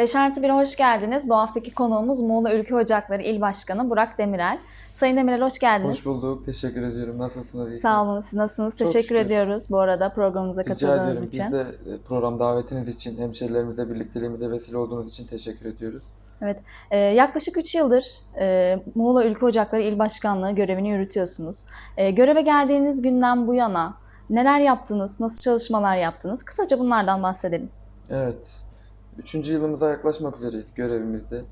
5 artı 1'e hoş geldiniz. Bu haftaki konuğumuz Muğla Ülke Ocakları İl Başkanı Burak Demirel. Sayın Demirel hoş geldiniz. Hoş bulduk. Teşekkür ediyorum. Nasılsınız? Sağ olun. Siz nasılsınız? Çok Teşekkür şükür. ediyoruz bu arada programımıza Rica katıldığınız ediyorum. için. Biz de e, program davetiniz için, hemşerilerimizle birlikteliğimize vesile olduğunuz için teşekkür ediyoruz. Ee, yaklaşık 3 yıldır e, Muğla Ülke Ocakları İl Başkanlığı görevini yürütüyorsunuz. Ee, göreve geldiğiniz günden bu yana neler yaptınız, nasıl çalışmalar yaptınız? Kısaca bunlardan bahsedelim. Evet. Üçüncü yılımıza yaklaşmak üzereyiz görevimizde.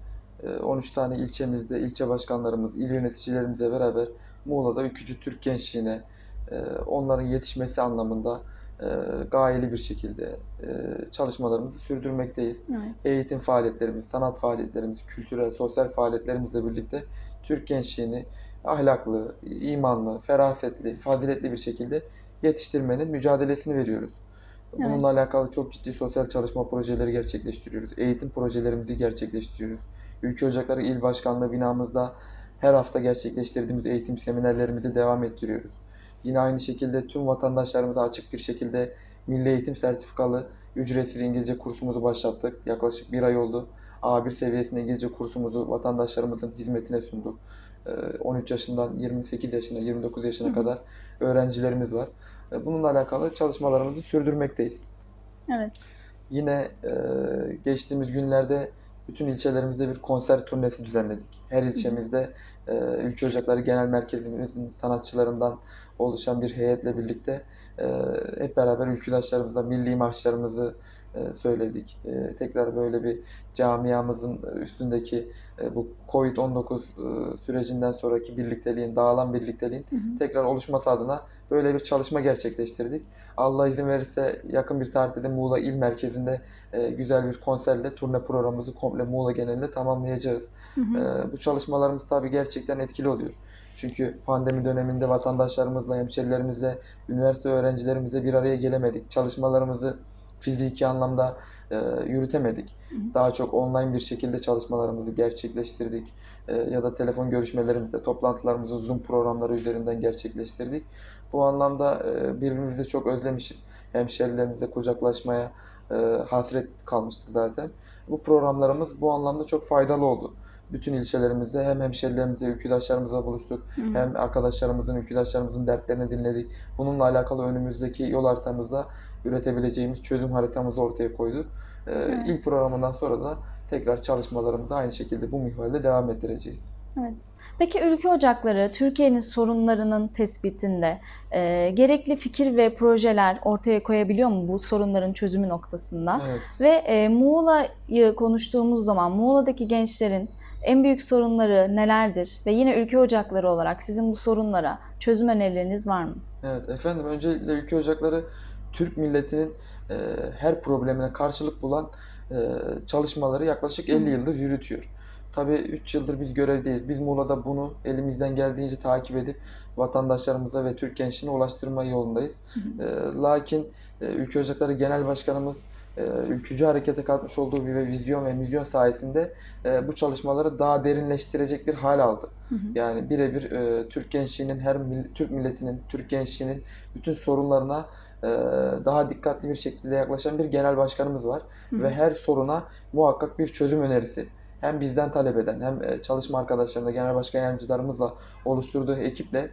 E, 13 tane ilçemizde ilçe başkanlarımız, il yöneticilerimizle beraber Muğla'da ülkücü Türk gençliğine, e, onların yetişmesi anlamında e, gayeli bir şekilde e, çalışmalarımızı sürdürmekteyiz. Evet. eğitim faaliyetlerimiz, sanat faaliyetlerimiz, kültürel, sosyal faaliyetlerimizle birlikte Türk gençliğini ahlaklı, imanlı, ferasetli, faziletli bir şekilde yetiştirmenin mücadelesini veriyoruz. Bununla alakalı çok ciddi sosyal çalışma projeleri gerçekleştiriyoruz. Eğitim projelerimizi gerçekleştiriyoruz. Ülke Ocakları İl Başkanlığı binamızda her hafta gerçekleştirdiğimiz eğitim seminerlerimizi devam ettiriyoruz. Yine aynı şekilde tüm vatandaşlarımıza açık bir şekilde Milli Eğitim Sertifikalı ücretsiz İngilizce kursumuzu başlattık. Yaklaşık bir ay oldu. A1 seviyesinde İngilizce kursumuzu vatandaşlarımızın hizmetine sunduk. Ee, 13 yaşından 28 yaşına, 29 yaşına kadar öğrencilerimiz var. Bununla alakalı çalışmalarımızı sürdürmekteyiz. Evet. Yine e, geçtiğimiz günlerde bütün ilçelerimizde bir konser turnesi düzenledik. Her ilçemizde e, Ülke Ocakları Genel Merkezimizin sanatçılarından oluşan bir heyetle birlikte e, hep beraber ülküdaşlarımızla milli marşlarımızı söyledik. E, tekrar böyle bir camiamızın üstündeki e, bu Covid-19 e, sürecinden sonraki birlikteliğin, dağılan birlikteliğin Hı hı. tekrar oluşması adına böyle bir çalışma gerçekleştirdik. Allah izin verirse yakın bir tarihte de Muğla İl Merkezi'nde e, güzel bir konserle turne programımızı komple Muğla genelinde tamamlayacağız. Hı hı. E, bu çalışmalarımız tabii gerçekten etkili oluyor. Çünkü pandemi döneminde vatandaşlarımızla, hemşerilerimizle, üniversite öğrencilerimizle bir araya gelemedik. Çalışmalarımızı fiziki anlamda e, yürütemedik. Hı hı. Daha çok online bir şekilde çalışmalarımızı gerçekleştirdik. E, ya da telefon görüşmelerimizde, toplantılarımızı Zoom programları üzerinden gerçekleştirdik. Bu anlamda e, birbirimizi çok özlemişiz. Hemşerilerimizle kucaklaşmaya e, hasret kalmıştık zaten. Bu programlarımız bu anlamda çok faydalı oldu. Bütün ilçelerimizde hem hemşerilerimizle, ülküdaşlarımızla buluştuk. Hı. Hem arkadaşlarımızın, ülküdaşlarımızın dertlerini dinledik. Bununla alakalı önümüzdeki yol haritamızda üretebileceğimiz çözüm haritamızı ortaya koyduk. Ee, Evet. İlk programından sonra da tekrar çalışmalarımızı aynı şekilde bu minvalde devam ettireceğiz. Peki ülke ocakları Türkiye'nin sorunlarının tespitinde e, gerekli fikir ve projeler ortaya koyabiliyor mu bu sorunların çözümü noktasında? Evet. Ve e, Muğla'yı konuştuğumuz zaman Muğla'daki gençlerin en büyük sorunları nelerdir? Ve yine ülke ocakları olarak sizin bu sorunlara çözüm önerileriniz var mı? Evet efendim öncelikle ülke ocakları Türk milletinin e, her problemine karşılık bulan e, çalışmaları yaklaşık 50 yıldır yürütüyor. Tabii 3 yıldır biz görevdeyiz. Biz Muğla'da bunu elimizden geldiğince takip edip vatandaşlarımıza ve Türk gençliğine ulaştırma yolundayız. Hı E, lakin e, Ülke Ocakları Genel Başkanımız e, ülkücü harekete katmış olduğu bir vizyon ve misyon sayesinde e, bu çalışmaları daha derinleştirecek bir hal aldı. Hı hı. Yani birebir e, Türk gençliğinin, her mil- Türk milletinin, Türk gençliğinin bütün sorunlarına e, daha dikkatli bir şekilde yaklaşan bir genel başkanımız var. Hı hı. Ve her soruna muhakkak bir çözüm önerisi hem bizden talep eden hem e, çalışma arkadaşlarımla, genel başkan yardımcılarımızla oluşturduğu ekiple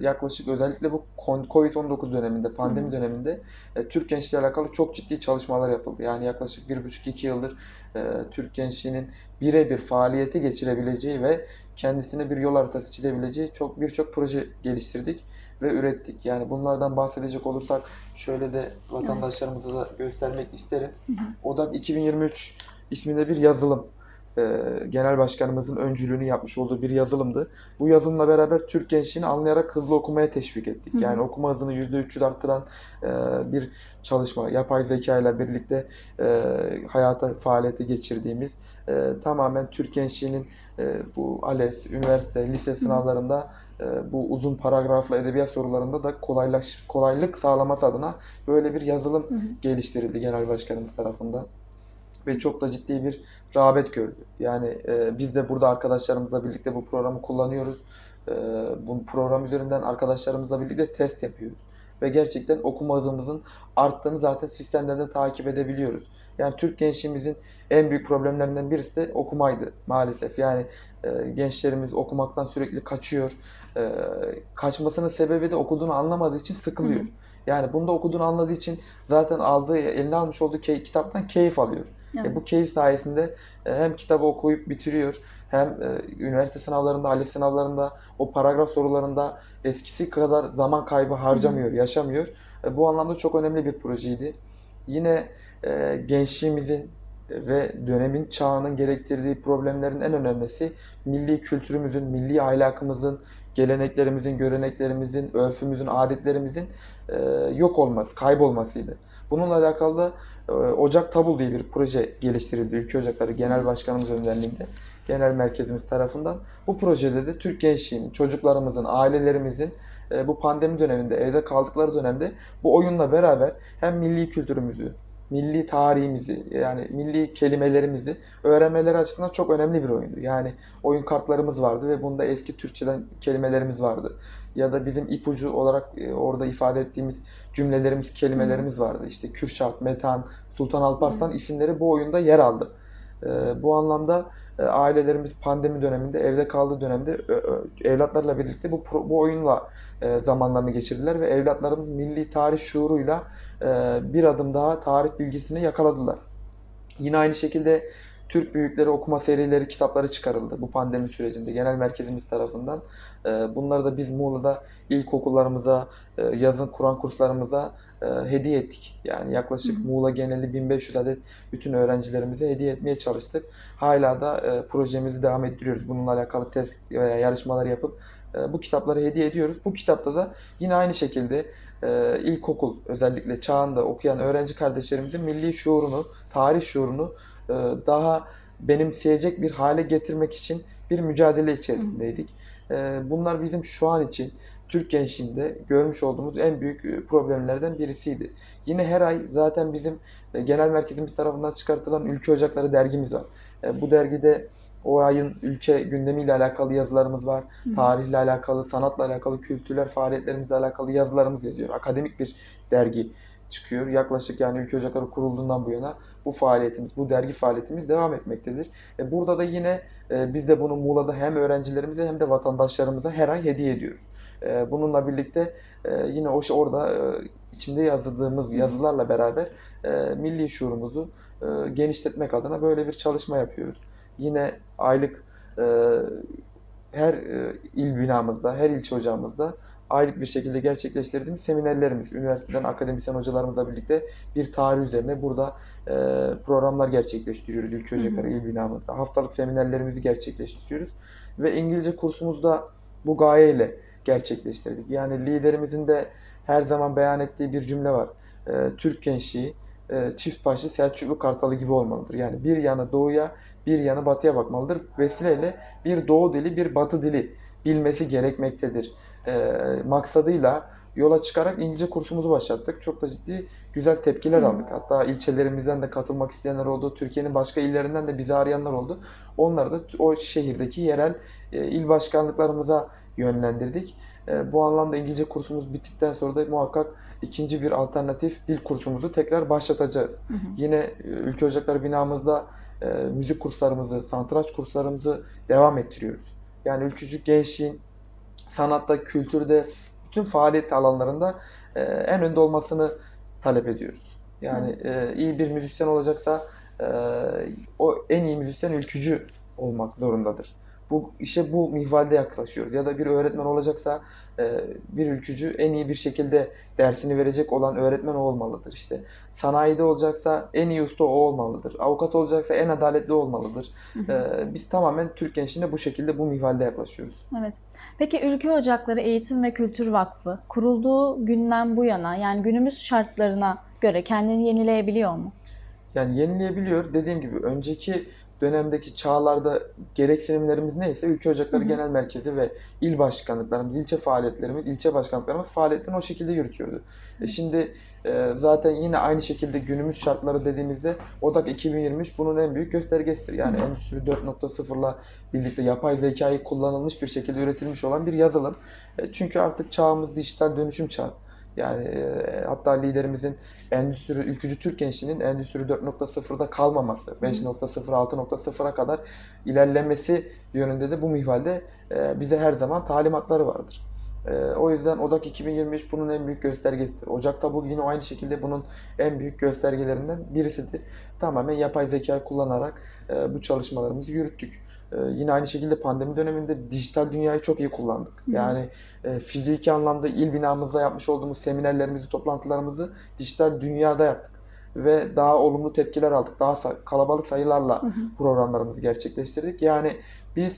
yaklaşık özellikle bu kon- Covid-19 döneminde, pandemi Hı döneminde e, Türk gençliğiyle alakalı çok ciddi çalışmalar yapıldı. Yani yaklaşık bir buçuk iki yıldır e, Türk gençliğinin birebir faaliyete geçirebileceği ve kendisine bir yol haritası çizebileceği çok birçok proje geliştirdik ve ürettik. Yani bunlardan bahsedecek olursak şöyle de vatandaşlarımıza da göstermek isterim. Hı hı. Odak 2023 isminde bir yazılım. E, Genel Başkanımızın öncülüğünü yapmış olduğu bir yazılımdı. Bu yazılımla beraber Türk gençliğini anlayarak hızlı okumaya teşvik ettik. Hı hı. Yani okuma hızını %300 arttıran e, bir çalışma. Yapay zeka ile birlikte e, hayata faaliyete geçirdiğimiz e, tamamen Türk gençliğinin e, bu ALES, üniversite, lise sınavlarında e, bu uzun paragraflı edebiyat sorularında da kolaylaş, kolaylık sağlaması adına böyle bir yazılım Hı hı. geliştirildi genel başkanımız tarafından. Ve çok da ciddi bir rağbet gördü. Yani e, biz de burada arkadaşlarımızla birlikte bu programı kullanıyoruz. E, bu program üzerinden arkadaşlarımızla birlikte test yapıyoruz. ve gerçekten okuma hızımızın arttığını zaten sistemden de takip edebiliyoruz. Yani Türk gençliğimizin en büyük problemlerinden birisi de okumaydı maalesef. Yani e, gençlerimiz okumaktan sürekli kaçıyor. E, kaçmasının sebebi de okuduğunu anlamadığı için sıkılıyor. Hı hı. Yani bunu da okuduğunu anladığı için zaten aldığı, eline almış olduğu key- kitaptan keyif alıyor. Evet. E, bu keyif sayesinde e, hem kitabı okuyup bitiriyor, hem e, üniversite sınavlarında, ALES sınavlarında, o paragraf sorularında eskisi kadar zaman kaybı harcamıyor, yaşamıyor. E, bu anlamda çok önemli bir projeydi. Yine e, gençliğimizin ve dönemin çağının gerektirdiği problemlerin en önemlisi milli kültürümüzün, milli ahlakımızın, geleneklerimizin, göreneklerimizin, örfümüzün, adetlerimizin e, yok olması, kaybolmasıydı. Bununla alakalı da e, Ocak Tabul diye bir proje geliştirildi Ülke Ocakları Genel Başkanımız önderliğinde, genel merkezimiz tarafından. Bu projede de Türk gençliğinin, çocuklarımızın, ailelerimizin e, bu pandemi döneminde, evde kaldıkları dönemde bu oyunla beraber hem milli kültürümüzü, milli tarihimizi, yani milli kelimelerimizi öğrenmeleri açısından çok önemli bir oyundu. Yani oyun kartlarımız vardı ve bunda eski Türkçeden kelimelerimiz vardı. Ya da bizim ipucu olarak e, orada ifade ettiğimiz cümlelerimiz, kelimelerimiz vardı. İşte Kürşat, Metehan, Sultan Alparslan isimleri bu oyunda yer aldı. E, bu anlamda e, ailelerimiz pandemi döneminde, evde kaldığı dönemde evlatlarla birlikte bu bu oyunla zamanlarını geçirdiler ve evlatlarımız milli tarih şuuruyla bir adım daha tarih bilgisini yakaladılar. Yine aynı şekilde Türk büyükleri okuma serileri, kitapları çıkarıldı bu pandemi sürecinde genel merkezimiz tarafından. E, Bunları da biz Muğla'da ilkokullarımıza, e, yazın Kur'an kurslarımıza e, hediye ettik. Yani yaklaşık Hı. Muğla geneli 1500 adet bütün öğrencilerimize hediye etmeye çalıştık. Hala da e, projemizi devam ettiriyoruz. Bununla alakalı test veya yarışmalar yapıp e, bu kitapları hediye ediyoruz. Bu kitapta da yine aynı şekilde e, ilkokul özellikle çağında okuyan öğrenci kardeşlerimizin milli şuurunu, tarih şuurunu e, daha benimseyecek bir hale getirmek için bir mücadele içerisindeydik. E, bunlar bizim şu an için Türk gençliğinde görmüş olduğumuz en büyük e, problemlerden birisiydi. Yine her ay zaten bizim e, genel merkezimiz tarafından çıkartılan Ülke Ocakları dergimiz var. E, Bu dergide o ayın ülke gündemiyle alakalı yazılarımız var. Hı. Tarihle alakalı, sanatla alakalı, kültürler faaliyetlerimizle alakalı yazılarımız yazıyor. Akademik bir dergi çıkıyor. Yaklaşık yani Ülke Ocakları kurulduğundan bu yana bu faaliyetimiz, bu dergi faaliyetimiz devam etmektedir. E burada da yine e, biz de bunu Muğla'da hem öğrencilerimize hem de vatandaşlarımıza her ay hediye ediyoruz. E, bununla birlikte e, yine o orada e, içinde yazdığımız yazılarla beraber e, milli şuurumuzu e, genişletmek adına böyle bir çalışma yapıyoruz. Yine aylık e, her e, il binamızda, her ilçe ocağımızda aylık bir şekilde gerçekleştirdiğimiz seminerlerimiz, üniversiteden akademisyen hocalarımızla birlikte bir tarih üzerine burada e, programlar gerçekleştiriyoruz Ülke. Ocakları il binamızda. Haftalık seminerlerimizi gerçekleştiriyoruz ve İngilizce kursumuzda bu gayeyle gerçekleştirdik. Yani liderimizin de her zaman beyan ettiği bir cümle var. E, Türk gençliği e, çift başlı Selçuklu Kartalı gibi olmalıdır. Yani bir yanı doğuya, bir yanı batıya bakmalıdır. Vesileyle bir doğu dili, bir batı dili bilmesi gerekmektedir. E, maksadıyla yola çıkarak İngilizce kursumuzu başlattık. Çok da ciddi güzel tepkiler Hı. aldık. Hatta ilçelerimizden de katılmak isteyenler oldu. Türkiye'nin başka illerinden de bizi arayanlar oldu. Onları da o şehirdeki yerel e, il başkanlıklarımıza yönlendirdik. E, bu anlamda İngilizce kursumuz bittikten sonra da muhakkak ikinci bir alternatif dil kursumuzu tekrar başlatacağız. Hı hı. Yine e, Ülke Ocakları binamızda e, müzik kurslarımızı, santraç kurslarımızı devam ettiriyoruz. Yani ülkücü gençliğin sanatta, kültürde, bütün faaliyet alanlarında e, en önde olmasını talep ediyoruz. Yani e, iyi bir müzisyen olacaksa e, o en iyi müzisyen ülkücü olmak zorundadır. Bu işe bu minvalde yaklaşıyoruz. Ya da bir öğretmen olacaksa e, bir ülkücü en iyi bir şekilde dersini verecek olan öğretmen o olmalıdır. İşte sanayide olacaksa en iyi usta o olmalıdır. Avukat olacaksa en adaletli olmalıdır. Hı hı. E, biz tamamen Türk gençliğine bu şekilde bu minvalde yaklaşıyoruz. Evet. Peki Ülke Ocakları Eğitim ve Kültür Vakfı kurulduğu günden bu yana yani günümüz şartlarına göre kendini yenileyebiliyor mu? Yani yenileyebiliyor. Dediğim gibi önceki dönemdeki çağlarda gereksinimlerimiz neyse Ülke Ocakları Hı hı. Genel Merkezi ve il başkanlıklarımız, ilçe faaliyetlerimiz, ilçe başkanlıklarımız faaliyetlerini o şekilde yürütüyordu. E şimdi e, zaten yine aynı şekilde günümüz şartları dediğimizde ODAK 2023 bunun en büyük göstergesidir. Yani Hı hı. Endüstri 4.0'la birlikte yapay zekayı kullanılmış bir şekilde üretilmiş olan bir yazılım. E, çünkü artık çağımız dijital dönüşüm çağı. Yani e, hatta liderimizin endüstri, ülkücü Türk gençliğinin endüstri 4.0'da kalmaması, 5.0, 6.0'a kadar ilerlemesi yönünde de bu minvalde e, bize her zaman talimatları vardır. E, o yüzden Odak 2023 bunun en büyük göstergesidir. Ocak'ta bu yine aynı şekilde bunun en büyük göstergelerinden birisidir. Tamamen yapay zeka kullanarak e, bu çalışmalarımızı yürüttük. E, yine aynı şekilde pandemi döneminde dijital dünyayı çok iyi kullandık. Hı. Yani e, fiziki anlamda il binamızda yapmış olduğumuz seminerlerimizi, toplantılarımızı dijital dünyada yaptık. Ve daha olumlu tepkiler aldık. Daha kalabalık sayılarla Hı hı. programlarımızı gerçekleştirdik. Yani biz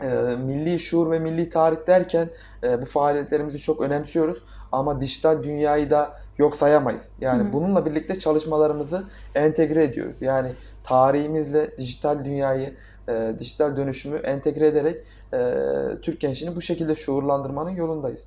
e, milli şuur ve milli tarih derken e, bu faaliyetlerimizi çok önemsiyoruz. Ama dijital dünyayı da yok sayamayız. Yani Hı hı. bununla birlikte çalışmalarımızı entegre ediyoruz. Yani tarihimizle dijital dünyayı, e, dijital dönüşümü entegre ederek e, Türk gençliğini bu şekilde şuurlandırmanın yolundayız.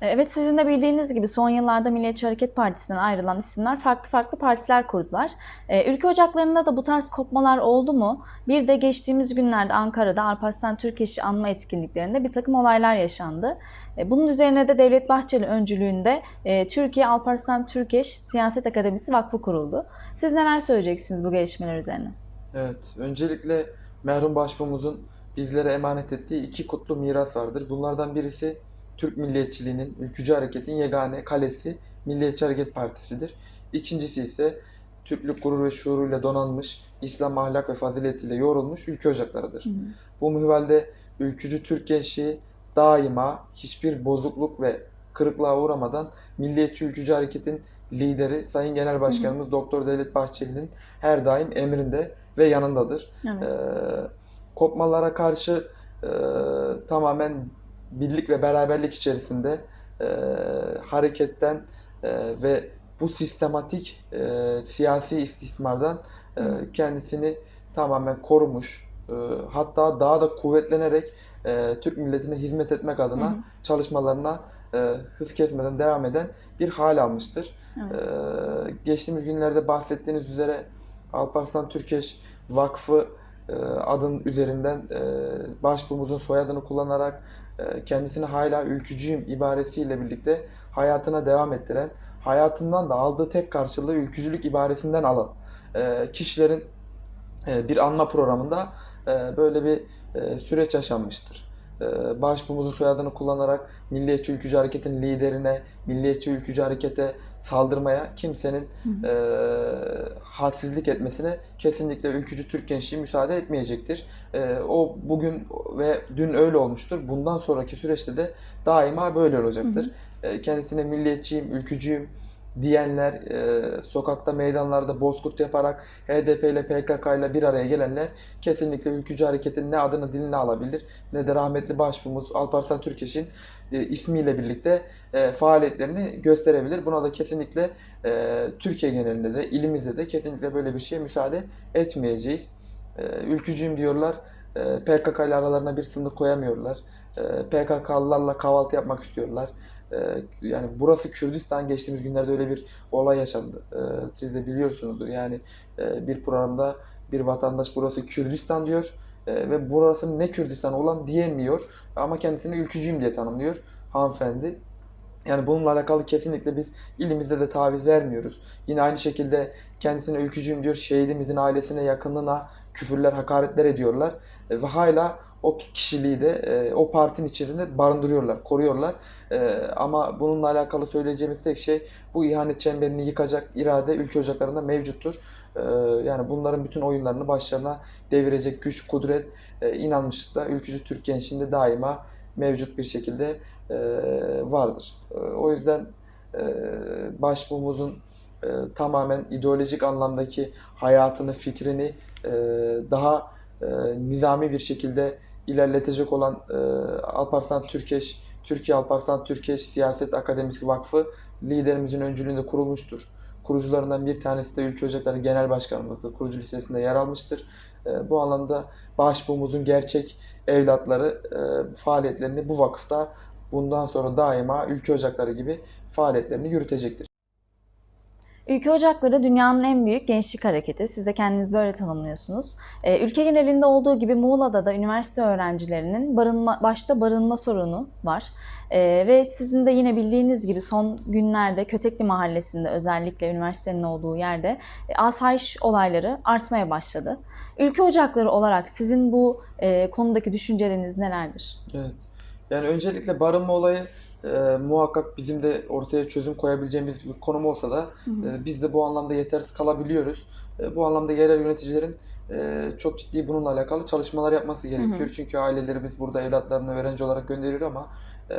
E, Evet sizin de bildiğiniz gibi son yıllarda Milliyetçi Hareket Partisi'nden ayrılan isimler farklı farklı partiler kurdular. E, Ülke ocaklarında da bu tarz kopmalar oldu mu? Bir de geçtiğimiz günlerde Ankara'da Alparslan Türkeş'i anma etkinliklerinde bir takım olaylar yaşandı. E, Bunun üzerine de Devlet Bahçeli öncülüğünde e, Türkiye Alparslan Türkeş Siyaset Akademisi Vakfı kuruldu. Siz neler söyleyeceksiniz bu gelişmeler üzerine? Evet, öncelikle merhum başbuğumuzun bizlere emanet ettiği iki kutlu miras vardır. Bunlardan birisi Türk milliyetçiliğinin, ülkücü hareketin yegane kalesi Milliyetçi Hareket Partisi'dir. İkincisi ise Türklük gurur ve şuuruyla donanmış, İslam ahlak ve faziletiyle yoğrulmuş ülke ocaklarıdır. Hı hı. Bu minvalde ülkücü Türk gençliği daima hiçbir bozukluk ve kırıklığa uğramadan Milliyetçi Ülkücü Hareket'in lideri Sayın Genel Başkanımız Doktor Devlet Bahçeli'nin her daim emrinde ve yanındadır. Evet. Ee, kopmalara karşı e, tamamen birlik ve beraberlik içerisinde e, hareketten e, ve bu sistematik e, siyasi istismardan e, kendisini tamamen korumuş, e, hatta daha da kuvvetlenerek e, Türk milletine hizmet etmek adına Hı hı. çalışmalarına e, hız kesmeden devam eden bir hal almıştır. Evet. Ee, geçtiğimiz günlerde bahsettiğiniz üzere Alparslan Türkeş Vakfı e, adın üzerinden e, başbuğumuzun soyadını kullanarak e, kendisini hala ülkücüyüm ibaresiyle birlikte hayatına devam ettiren, hayatından da aldığı tek karşılığı ülkücülük ibaresinden alan kişilerin bir anma programında böyle bir süreç yaşanmıştır. Başbuğumuzun soyadını kullanarak Milliyetçi Ülkücü Hareket'in liderine, Milliyetçi Ülkücü Hareket'e saldırmaya kimsenin Hı hı. e, hadsizlik etmesine kesinlikle ülkücü Türk gençliği müsaade etmeyecektir. E, o bugün ve dün öyle olmuştur. Bundan sonraki süreçte de daima böyle olacaktır. E, kendisine milliyetçiyim, ülkücüyüm diyenler, e, sokakta, meydanlarda bozkurt yaparak HDP ile PKK ile bir araya gelenler kesinlikle ülkücü hareketin ne adını diline alabilir ne de rahmetli başbuğumuz Alparslan Türkeş'in ismiyle birlikte e, faaliyetlerini gösterebilir. Buna da kesinlikle e, Türkiye genelinde de ilimizde de kesinlikle böyle bir şeye müsaade etmeyeceğiz. E, ülkücüyüm diyorlar. E, PKK ile aralarına bir sınır koyamıyorlar. E, PKK'lılarla kahvaltı yapmak istiyorlar. E, yani burası Kürdistan geçtiğimiz günlerde öyle bir olay yaşandı. E, siz de biliyorsunuzdur. Yani e, bir programda bir vatandaş burası Kürdistan diyor e, ve burası ne Kürdistan olan diyemiyor ama kendisini ülkücüyüm diye tanımlıyor hanımefendi. Yani bununla alakalı kesinlikle biz ilimizde de taviz vermiyoruz. Yine aynı şekilde kendisine ülkücüyüm diyor, şehidimizin ailesine, yakınına küfürler, hakaretler ediyorlar. E, Ve hala o kişiliği de e, o partinin içerisinde barındırıyorlar, koruyorlar. E, ama bununla alakalı söyleyeceğimiz tek şey bu ihanet çemberini yıkacak irade ülke ocaklarında mevcuttur. E, yani bunların bütün oyunlarını başlarına devirecek güç, kudret, e, inanmışlık da ülkücü Türk gençliğinde daima mevcut bir şekilde e, vardır. E, o yüzden e, başbuğumuzun tamamen ideolojik anlamdaki hayatını, fikrini daha nizami bir şekilde ilerletecek olan e, Alparslan Türkeş, Türkiye Alparslan Türkeş Siyaset Akademisi Vakfı liderimizin öncülüğünde kurulmuştur. Kurucularından bir tanesi de Ülke Ocakları Genel Başkanımızdır. Kurucu listesinde yer almıştır. E, bu anlamda başbuğumuzun gerçek evlatları e, faaliyetlerini bu vakıfta bundan sonra daima Ülke Ocakları gibi faaliyetlerini yürütecektir. Ülke Ocakları dünyanın en büyük gençlik hareketi. Siz de kendiniz böyle tanımlıyorsunuz. Ee, ülke genelinde olduğu gibi Muğla'da da üniversite öğrencilerinin barınma, başta barınma sorunu var. Ee, ve sizin de yine bildiğiniz gibi son günlerde Kötekli Mahallesi'nde özellikle üniversitenin olduğu yerde e, asayiş olayları artmaya başladı. Ülke Ocakları olarak sizin bu e, konudaki düşünceleriniz nelerdir? Evet. Yani öncelikle barınma olayı e, muhakkak bizim de ortaya çözüm koyabileceğimiz bir konum olsa da Hı hı. e, biz de bu anlamda yetersiz kalabiliyoruz. E, bu anlamda yerel yöneticilerin e, çok ciddi bununla alakalı çalışmalar yapması gerekiyor. Çünkü ailelerimiz burada evlatlarını öğrenci olarak gönderiyor ama e,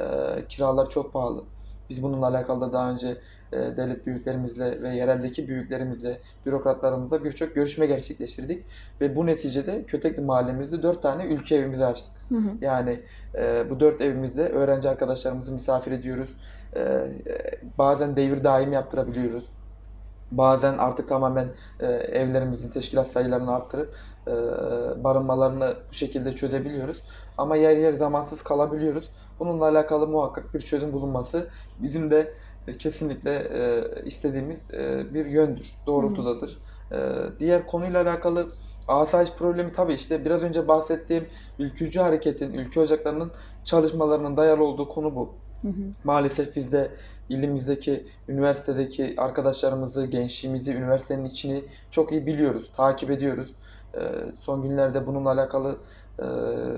kiralar çok pahalı. Biz bununla alakalı da daha önce devlet büyüklerimizle ve yereldeki büyüklerimizle, bürokratlarımızla birçok görüşme gerçekleştirdik. Ve bu neticede Kötekli mahallemizde 4 tane ülke evimizi açtık. Hı hı. Yani e, bu dört evimizde öğrenci arkadaşlarımızı misafir ediyoruz. E, e, bazen devir daim yaptırabiliyoruz. Bazen artık tamamen e, evlerimizin teşkilat sayılarını arttırıp e, barınmalarını bu şekilde çözebiliyoruz. Ama yer yer zamansız kalabiliyoruz. Bununla alakalı muhakkak bir çözüm bulunması bizim de e, kesinlikle e, istediğimiz e, bir yöndür, doğrultudadır. E, diğer konuyla alakalı asayiş problemi tabii işte biraz önce bahsettiğim ülkücü hareketin, ülke ocaklarının çalışmalarının dayalı olduğu konu bu. Hı hı. Maalesef biz de ilimizdeki, üniversitedeki arkadaşlarımızı, gençliğimizi, üniversitenin içini çok iyi biliyoruz, takip ediyoruz. Son günlerde bununla alakalı e,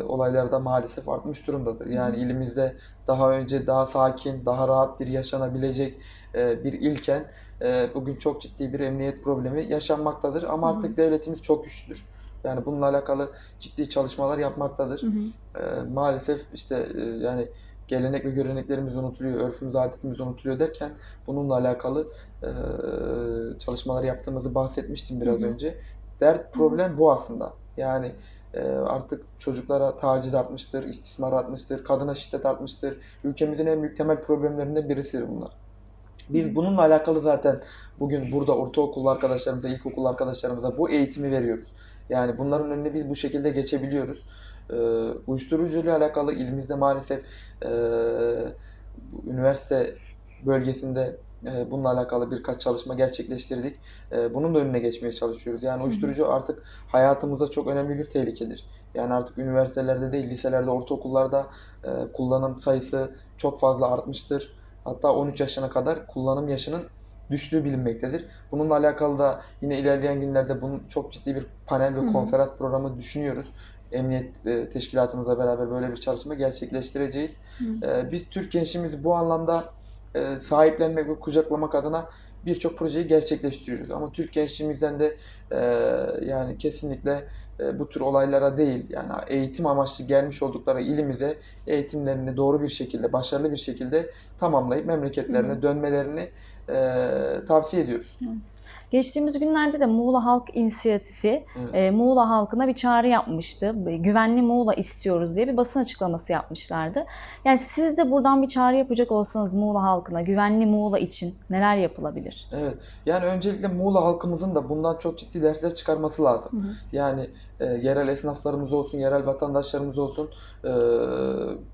olaylar da maalesef artmış durumdadır. Yani ilimizde daha önce daha sakin, daha rahat bir yaşanabilecek e, bir ilken e, bugün çok ciddi bir emniyet problemi yaşanmaktadır. Ama Hı hı. artık devletimiz çok güçlüdür. Yani bununla alakalı ciddi çalışmalar yapmaktadır. Hı hı. Ee, maalesef işte e, yani gelenek ve göreneklerimiz unutuluyor, örfümüz, adetimiz unutuluyor derken bununla alakalı e, çalışmalar yaptığımızı bahsetmiştim biraz Hı hı. önce. Dert, problem bu aslında. Yani e, artık çocuklara taciz artmıştır, istismar artmıştır, kadına şiddet artmıştır. Ülkemizin en büyük temel problemlerinden birisi bunlar. Biz bununla alakalı zaten bugün burada ortaokul arkadaşlarımıza, ilkokul arkadaşlarımıza bu eğitimi veriyoruz. Yani bunların önüne biz bu şekilde geçebiliyoruz. Ee, alakalı ilimizde maalesef e, bu üniversite bölgesinde bununla alakalı birkaç çalışma gerçekleştirdik. E, bunun da önüne geçmeye çalışıyoruz. Yani uyuşturucu artık hayatımızda çok önemli bir tehlikedir. Yani artık üniversitelerde değil, liselerde, ortaokullarda e, kullanım sayısı çok fazla artmıştır. Hatta 13 yaşına kadar kullanım yaşının düştüğü bilinmektedir. Bununla alakalı da yine ilerleyen günlerde bunun çok ciddi bir panel ve Hı hı. konferans programı düşünüyoruz. Emniyet e, teşkilatımızla beraber böyle bir çalışma gerçekleştireceğiz. Hı. E, biz Türk gençliğimizi bu anlamda e, sahiplenmek ve kucaklamak adına birçok projeyi gerçekleştiriyoruz. Ama Türk gençliğimizden de e, yani kesinlikle e, bu tür olaylara değil yani eğitim amaçlı gelmiş oldukları ilimize eğitimlerini doğru bir şekilde, başarılı bir şekilde tamamlayıp memleketlerine Hı hı. dönmelerini e, tavsiye ediyoruz. Geçtiğimiz günlerde de Muğla Halk İnisiyatifi Evet. e, Muğla halkına bir çağrı yapmıştı. Güvenli Muğla istiyoruz diye bir basın açıklaması yapmışlardı. Yani siz de buradan bir çağrı yapacak olsanız Muğla halkına güvenli Muğla için neler yapılabilir? Evet. Yani öncelikle Muğla halkımızın da bundan çok ciddi dersler çıkarması lazım. Hı hı. Yani e, yerel esnaflarımız olsun, yerel vatandaşlarımız olsun e,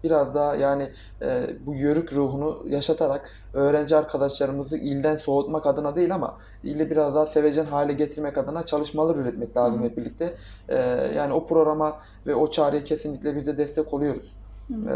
biraz daha yani e, bu yörük ruhunu yaşatarak öğrenci arkadaşlarımızı ilden soğutmak adına değil ama ili biraz daha sevecen hale getirmek adına çalışmalar üretmek lazım Hı hı. hep birlikte. E, yani o programa ve o çağrıya kesinlikle biz de destek oluyoruz. Ee,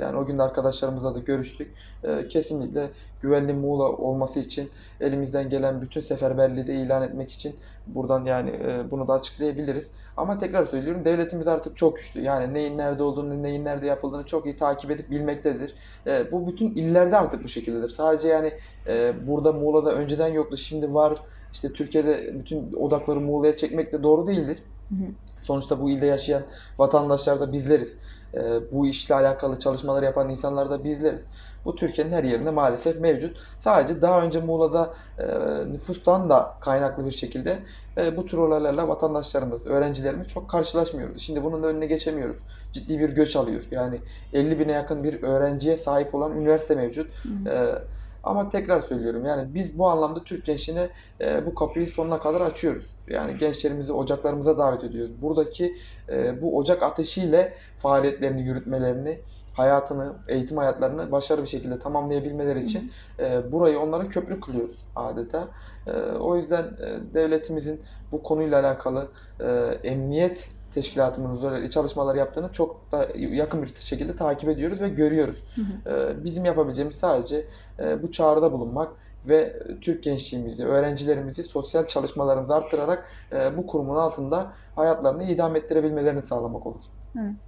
yani o gün de arkadaşlarımızla da görüştük. Ee, kesinlikle güvenli Muğla olması için elimizden gelen bütün seferberliği de ilan etmek için buradan yani e, bunu da açıklayabiliriz. Ama tekrar söylüyorum devletimiz artık çok güçlü. Yani neyin nerede olduğunu, neyin nerede yapıldığını çok iyi takip edip bilmektedir. Ee, bu bütün illerde artık bu şekildedir. Sadece yani e, burada Muğla'da önceden yoktu, şimdi var. İşte Türkiye'de bütün odakları Muğla'ya çekmek de doğru değildir. hı. Sonuçta bu ilde yaşayan vatandaşlar da bizleriz. Ee, bu işle alakalı çalışmalar yapan insanlar da bizleriz. Bu Türkiye'nin her yerinde maalesef mevcut. Sadece daha önce Muğla'da e, nüfustan da kaynaklı bir şekilde e, bu tür olaylarla vatandaşlarımız, öğrencilerimiz çok karşılaşmıyoruz. Şimdi bunun önüne geçemiyoruz. Ciddi bir göç alıyor. Yani 50 bine yakın bir öğrenciye sahip olan üniversite mevcut. Hı hı. Ee, ama tekrar söylüyorum yani biz bu anlamda Türk gençliğine e, bu kapıyı sonuna kadar açıyoruz. Yani gençlerimizi ocaklarımıza davet ediyoruz. Buradaki e, bu ocak ateşiyle faaliyetlerini yürütmelerini, hayatını, eğitim hayatlarını başarılı bir şekilde tamamlayabilmeleri için e, burayı onlara köprü kılıyoruz adeta. E, o yüzden e, devletimizin bu konuyla alakalı e, emniyet teşkilatımızın böyle çalışmalar yaptığını çok da yakın bir şekilde takip ediyoruz ve görüyoruz. Hı hı. E, bizim yapabileceğimiz sadece e, bu çağrıda bulunmak ve Türk gençliğimizi, öğrencilerimizi sosyal çalışmalarımızı arttırarak e, bu kurumun altında hayatlarını idame ettirebilmelerini sağlamak olur. Evet.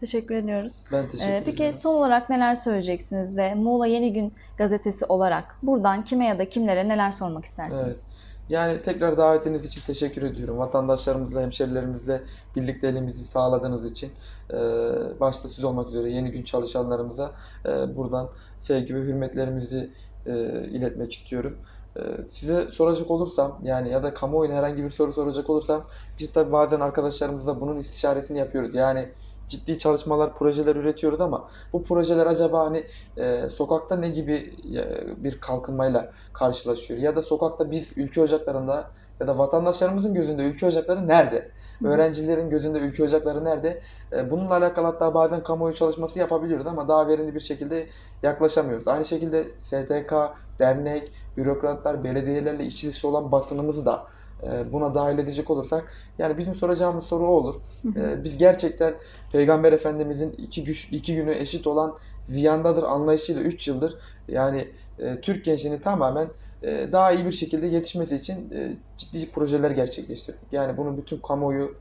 Teşekkür ediyoruz. Ben teşekkür Ee, peki son olarak neler söyleyeceksiniz ve Muğla Yeni Gün gazetesi olarak buradan kime ya da kimlere neler sormak istersiniz? Yani tekrar davetiniz için teşekkür ediyorum. Vatandaşlarımızla, hemşerilerimizle birlikteliğimizi sağladığınız için başta siz olmak üzere yeni gün çalışanlarımıza buradan sevgi ve hürmetlerimizi iletmek istiyorum. Size soracak olursam yani ya da kamuoyuna herhangi bir soru soracak olursam biz tabii bazen arkadaşlarımızla bunun istişaresini yapıyoruz. Yani ciddi çalışmalar, projeler üretiyoruz ama bu projeler acaba hani e, sokakta ne gibi e, bir kalkınmayla karşılaşıyor? Ya da sokakta biz ülke ocaklarında ya da vatandaşlarımızın gözünde ülke ocakları nerede? Hı. Öğrencilerin gözünde ülke ocakları nerede? E, Bununla alakalı hatta bazen kamuoyu çalışması yapabiliyoruz ama daha verimli bir şekilde yaklaşamıyoruz. Aynı şekilde STK, dernek, bürokratlar, belediyelerle iç içe olan basınımızı da buna dahil edecek olursak yani bizim soracağımız soru o olur. Hı hı. E, Biz gerçekten Peygamber Efendimizin iki, güç, iki günü eşit olan ziyandadır anlayışıyla 3 yıldır yani e, Türk gençliğini tamamen e, daha iyi bir şekilde yetişmesi için e, ciddi projeler gerçekleştirdik. Yani bunu bütün kamuoyu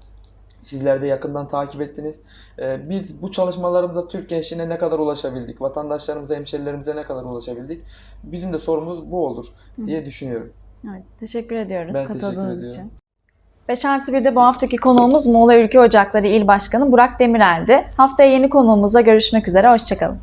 sizler de yakından takip ettiniz. Biz bu çalışmalarımızda Türk gençliğine ne kadar ulaşabildik, vatandaşlarımıza, hemşerilerimize ne kadar ulaşabildik? Bizim de sorumuz bu olur diye düşünüyorum. Evet, teşekkür ediyoruz Ben teşekkür katıldığınız ediyorum. için. 5 artı 1'de bu haftaki konuğumuz Muğla Ülke Ocakları İl Başkanı Burak Demirel'di. Haftaya yeni konuğumuzla görüşmek üzere, hoşçakalın.